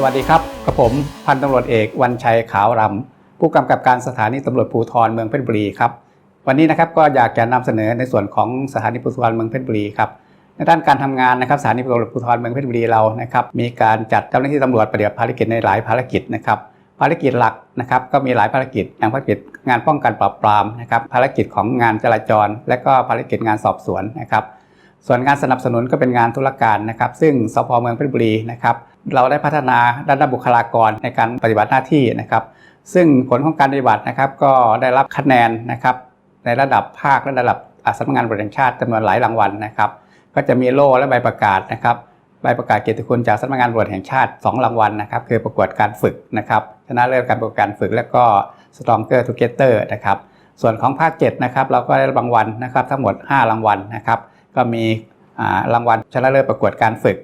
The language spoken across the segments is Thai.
สวัสดีครับกับผมพันตำรวจเอกวันชัยขาวรำผู้กำกับการสถานีตำรวจภูธรเมืองเพชรบุรีครับวันนี้นะครับก็อยากจะนำเสนอในส่วนของสถานีภูธรเมืองเพชรบุรีครับในด้านการทำงานนะครับสถานีตำรวจภูธรเมืองเพชรบุรีเรานะครับมีการจัดเจ้าหน้าที่ตำรวจปฏิบัติภารกิจในหลายภารกิจนะครับภารกิจหลักนะครับก็มีหลายภารกิจอย่างภารกิจงานป้องกันปราบปรามนะครับภารกิจของงานจราจร และก็ภารกิจงานสอบสวนนะครับ ส่วนงานสนับสนุนก็เป็นงานธุรการนะครับ ซึ่งสพเมืองเพชรบุรีนะครับเราได้พัฒนาด้านบุคลากรในการปฏิบัติหน้าที่นะครับ ซึ่งผลของการปฏิบัตินะครับ ก็ได้รับคะแนนนะครับ ในระดับภาคและระดับอสำนักงานบริหารแห่งชาติจำนวนหลายรางวัลนะครับ ก็จะมีโล่และใบประกาศนะครับใบประกาศเกียรติคุณจากสำนักงานตรวจแห่งชาติ 2 รางวัลนะครับ คือประกวดการฝึกนะครับชนะเลิศการประกวดการฝึก และก็ Stronger Together นะครับส่วนของภาค7นะครับเราก็ได้รับรางวัลนะครับทั้งหมด 5 รางวัลนะครับ ก็มีรางวัลชนะเลิศประกวดการฝึก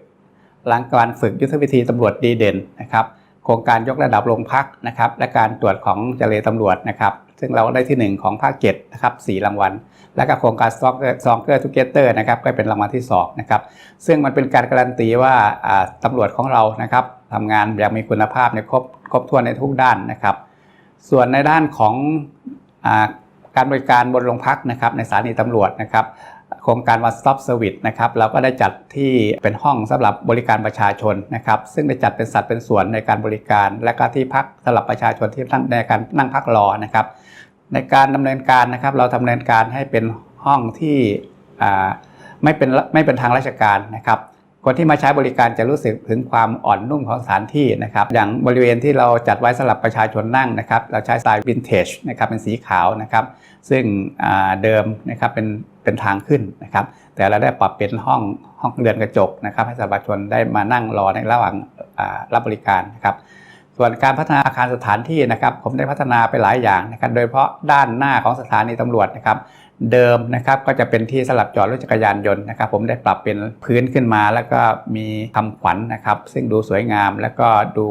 รางการฝึกยุทธวิธีตำรวจดีเด่นนะครับโครงการยกระดับโรงพักนะครับและการตรวจของเจเลตำรวจนะครับซึ่งเราได้ที่ 1 ของภาค7นะครับ4รางวัล และก็โครงการ Stronger Stronger Together นะครับก็เป็นรางวัลที่2นะครับซึ่งมันเป็นการการันตีว่าอ่าตำรวจของเรานะครับทำงานอย่างมีคุณภาพในครบครบถ้วนในทุกด้านนะครับ ส่วนในด้านของ การบริการบนโรงพักนะครับในสถานีตำรวจนะครับโครงการ One Stop Service นะครับเราก็ได้จัดที่เป็นห้องสำหรับบริการประชาชนนะครับ ซึ่งได้จัดเป็นสัดเป็นส่วนในการบริการ และก็ที่พักสำหรับประชาชนที่นั่งในการนั่งพักรอนะครับ ในการดำเนินการนะครับ เราดำเนินการให้เป็นห้องที่ไม่เป็นไม่เป็นทางราชการนะครับ คนที่มาใช้บริการจะรู้สึกถึงความอ่อนนุ่มของสถานที่นะครับอย่างบริเวณที่เราจัดไว้สำหรับประชาชนนั่งนะครับเราใช้สไตล์วินเทจนะครับเป็นสีขาวนะครับซึ่งเดิมนะครับเป็นเป็นทางขึ้นนะครับแต่เราได้ปรับเป็นห้องห้องเรือนกระจกนะครับให้ประชาชนได้มานั่งรอในระหว่างรับบริการนะครับ ส่วนการพัฒนาอาคารสถานที่นะครับ ผมได้พัฒนาไปหลายอย่างนะครับ โดยเฉพาะด้านหน้าของสถานีตำรวจนะครับ เดิมนะครับก็จะเป็นที่สลับจอดรถจักรยานยนต์นะครับ ผมได้ปรับเป็นพื้นขึ้นมา แล้วก็มีคำขวัญนะครับ ซึ่งดูสวยงามแล้วก็ดู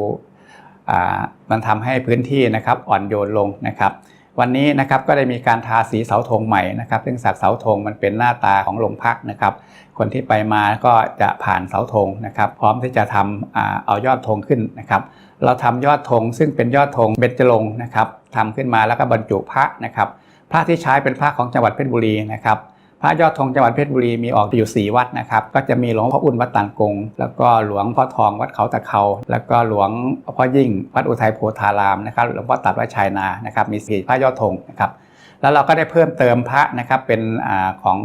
มันทำให้พื้นที่นะครับอ่อนโยนลงนะครับ วันนี้นะครับก็ได้มีการทาสีเสาธงใหม่นะครับ ซึ่งสักเสาธงมันเป็นหน้าตาของโรงพักนะครับ คนที่ไปมาก็จะผ่านเสาธงนะครับ พร้อมที่จะทำเอายอดธงขึ้นนะครับ เราทำยอดธงซึ่งเป็นยอดธงเบญจรงค์นะครับทำขึ้นมาแล้วก็บรรจุพระนะครับ พระที่ใช้เป็นพระของจังหวัดเพชรบุรีนะครับ พระยอดธงจังหวัดเพชรบุรีมีออกอยู่ 4 วัดนะครับก็จะมีหลวงพ่ออุ่นวัดต่างกง แล้วก็หลวงพ่อทองวัดเขาตะเขาแล้วก็หลวงพ่อยิ่งวัดอุทัยโพธารามนะครับหลวงพ่อตัดวัดชายนานะครับมีสี่พระยอดธงนะครับแล้วเราก็ได้เพิ่มเติมพระนะครับเป็นอของ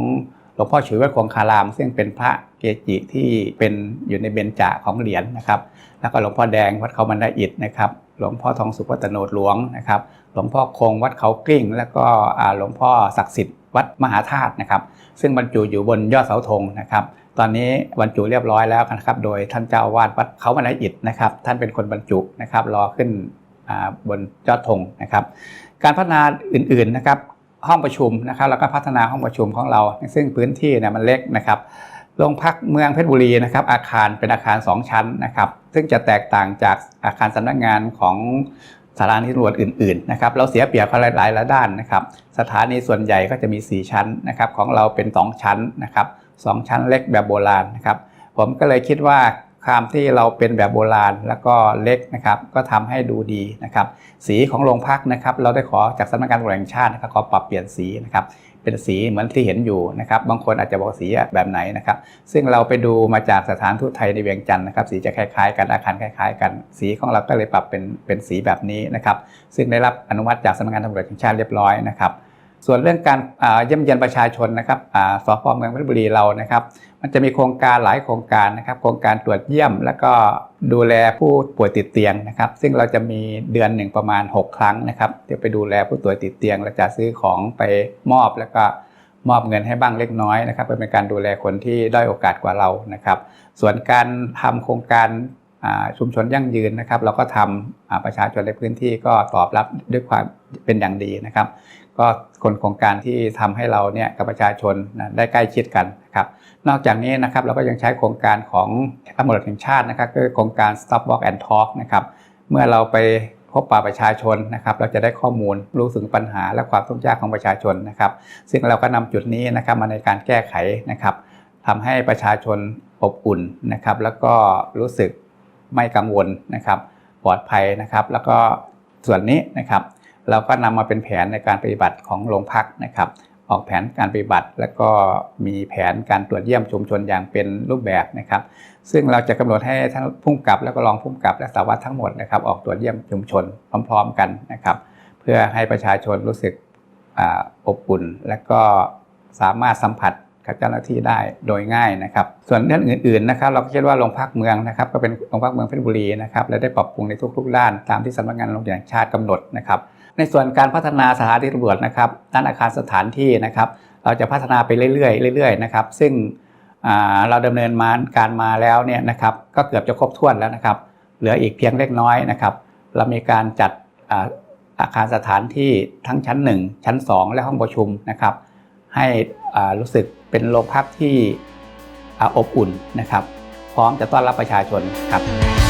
หลวงพ่อฉุยวัดคงคาราม ซึ่งเป็นพระเกจิที่เป็นอยู่ในเบญจาของเหรียญนะครับ แล้วก็หลวงพ่อแดงวัดเขาบรรดาอิฐนะครับหลวงพ่อทองสุขวัตโนดหลวงนะครับหลวงพ่อคงวัดเขากลิ้ง แล้วก็หลวงพ่อศักดิ์สิทธิ์ วัดมหาธาตุนะครับ ซึ่งบรรจุอยู่บนยอดเสาธงนะครับ ตอนนี้บรรจุเรียบร้อยแล้วนะครับ โดยท่านเจ้าวาดวัดเขาบรรดาอิฐนะครับ ท่านเป็นคนบรรจุนะครับ รอขึ้นบนยอดธงนะครับ การพัฒนาอื่นๆนะครับ ห้องประชุมนะครับ แล้วก็พัฒนาห้องประชุมของเรา ซึ่งพื้นที่เนี่ยมันเล็กนะครับโรงพักเมืองเพชรบุรีนะครับ อาคารเป็นอาคาร 2 ชั้นนะครับ ซึ่งจะแตกต่างจากอาคารสำนักงานของ สถานีตำรวจอื่นๆนะครับเราเสียเปรียบเขาหลายๆด้านนะครับสถานีส่วนใหญ่ก็จะมี 4 ชั้นนะครับของเราเป็น 2 ชั้นนะครับสองชั้นเล็กแบบโบราณนะครับผมก็เลยคิดว่าความที่เราเป็นแบบโบราณแล้วก็เล็กนะครับก็ทำให้ดูดีนะครับสีของโรงพักนะครับเราได้ขอจากสำนักงานตำรวจแห่งชาตินะครับขอปรับเปลี่ยนสีนะครับ เป็นสีเหมือนที่เห็นอยู่นะครับบางคนอาจจะบอกสีแบบไหนนะครับซึ่งเราไปดูมาจากสถานทูตไทยในเวียงจันทร์นะครับสีจะคล้ายๆ กันอาคารคล้าย ๆ กัน สีของเราก็เลยปรับเป็นเป็นสีแบบนี้นะครับซึ่งได้รับอนุมัติจากสำนักงานตำรวจแห่งชาติเรียบร้อยนะครับ ส่วนเรื่องการเยี่ยมเยียนประชาชนนะครับสพเมืองเพชรบุรีเรานะครับ มันจะมีโครงการหลายโครงการนะครับ โครงการตรวจเยี่ยม แล้วก็ดูแลผู้ป่วยติดเตียงนะครับ ซึ่งเราจะมีเดือนหนึ่งประมาณ 6 ครั้งนะครับที่ไปดูแลผู้ป่วยติดเตียงและจะซื้อของไปมอบแล้วก็มอบเงินให้บ้างเล็กน้อยนะครับเป็นการดูแลคนที่ด้อยโอกาสกว่าเรานะครับ ส่วนการทำโครงการชุมชนยั่งยืนนะครับ เราก็ทำอ่าประชาชนในพื้นที่ก็ตอบรับด้วยความเป็นอย่างดีนะครับ ก็คนโครงการที่ทำให้เราเนี่ยกับประชาชนนะได้ใกล้ชิดกันนะครับนอกจากนี้นะครับเราก็ยังใช้โครงการของตำรวจแห่งชาตินะครับก็คือโครงการ Stop Walk and Talk นะครับเมื่อเราไปพบปะประชาชนนะครับ เราจะได้ข้อมูลรู้ถึงปัญหาและความทุกข์ยากของประชาชนนะครับ ซึ่งเราก็นำจุดนี้นะครับมาในการแก้ไขนะครับทำให้ประชาชนอบอุ่นนะครับ แล้วก็รู้สึกไม่กังวลนะครับ ปลอดภัยนะครับ แล้วก็ส่วนนี้นะครับ เราก็นำมาเป็นแผนในการปฏิบัติของโรงพักนะครับ ออกแผนการปฏิบัติ แล้วก็มีแผนการตรวจเยี่ยมชุมชนอย่างเป็นรูปแบบนะครับ ซึ่งเราจะกำหนดให้ทั้งผู้กำกับแล้วก็รองผู้กำกับและสารวัตรทั้งหมดนะครับ ออกตรวจเยี่ยมชุมชนพร้อม ๆ กันนะครับ เพื่อให้ประชาชนรู้สึกออบอุ่น และก็สามารถสัมผัสกับเจ้าหน้าที่ได้โดยง่ายนะครับ ส่วนเรื่องอื่นๆนะครับเราก็คิดว่าโรงพักเมืองนะครับ ก็เป็นโรงพักเมืองเพชรบุรีนะครับและได้ปรับปรุงในทุกๆด้านตามที่สำนักงานตำรวจแห่งชาติกำหนดนะครับ ในส่วนการพัฒนาสถานีตำรวจนะครับด้านอาคารสถานที่นะครับ เราจะพัฒนาไปเรื่อยๆเรื่อยๆนะครับ ซึ่งเราดำเนินมาการมาแล้วเนี่ยนะครับ ก็เกือบจะครบถ้วนแล้วนะครับ เหลืออีกเพียงเล็กน้อยนะครับ เรามีการจัดอาคารสถานที่ทั้งชั้น 1 ชั้น 2 และห้องประชุมนะครับ ให้รู้สึกเป็นโรงพักที่อบอุ่นนะครับ พร้อมจะต้อนรับประชาชนครับ